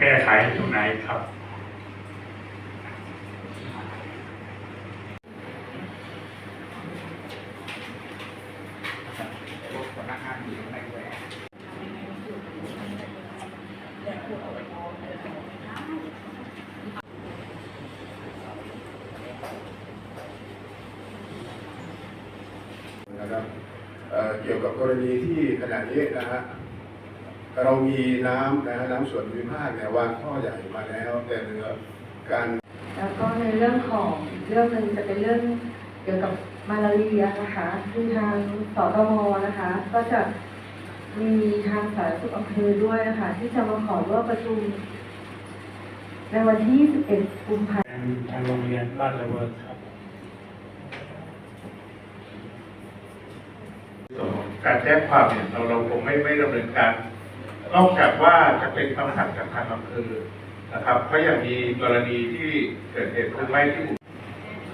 แก้ไขตรงไหนครับนะครับเอ่อเกี่ยวกับกรณีที่ขณะนี้นะฮะ เรามีน้ำนะฮะน้ำส่วนภูมิภาคเนี่ยวางท่อใหญ่มาแล้วแต่เหลือการแล้วก็ในเรื่องของอีกเรื่องหนึ่งจะเป็นเรื่องเกี่ยวกับมาลาเรียนะคะคือทางสตมนะคะ ก็จะมีทางสาธารณสุขอำเภอด้วยนะคะที่จะมาขอร่วมประชุมในวันที่21กุมภาพันธ์ทางทางโรงเรียนบ้านระเวิร์กครับส่วนของการแจ้งความเนี่ยเราเราคงไม่ไม่ดำเนินการ นอกจากว่าจะเป็นคำสั่งจากทางอำเภอนะครับเพราะอย่างมีกรณีที่เกิดเหตุเพลิงไหม้ที่หมู่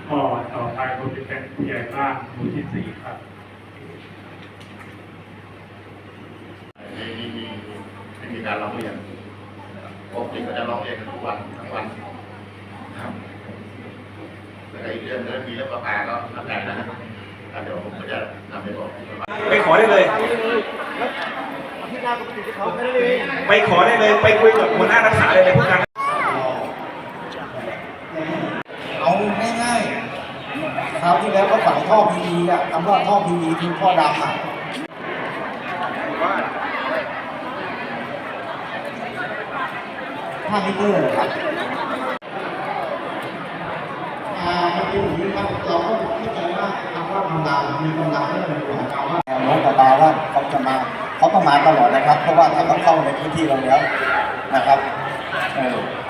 ก็ต่อไปผมจะเป็นผู้ใหญ่บ้านหมู่ที่สี่ครับมีมีมีไม่มีการร้องเรียนปกติก็จะร้องเรียนกันทุกวันทั้งวันครับแล้วก็อีกเรื่องนึงมีเรื่องประปาก็ทำใจนะฮะเดี๋ยวผมก็จะนำไปบอกไปขอได้เลย ไปขอได้เลยไปคุยกับหัวหน้ารักษาเลยเลยพวกนั้นเอาง่ายๆคราวที่แล้วก็ฝังท่อพีวีอะคำว่าท่อพีวีคือท่อดำอะถ้าไม่เลิกครับอ่ามันเป็นอย่างนี้ครับเราก็เข้าใจว่าคำว่ากำลังมีกำลังไม่ได้หมายความว่าแนวโน้มต่อมาว่าเขาจะมา เขาก็มาตลอดนะครับ เพราะว่าถ้าเขาเข้าในพื้นที่เราแล้วนะครับเออ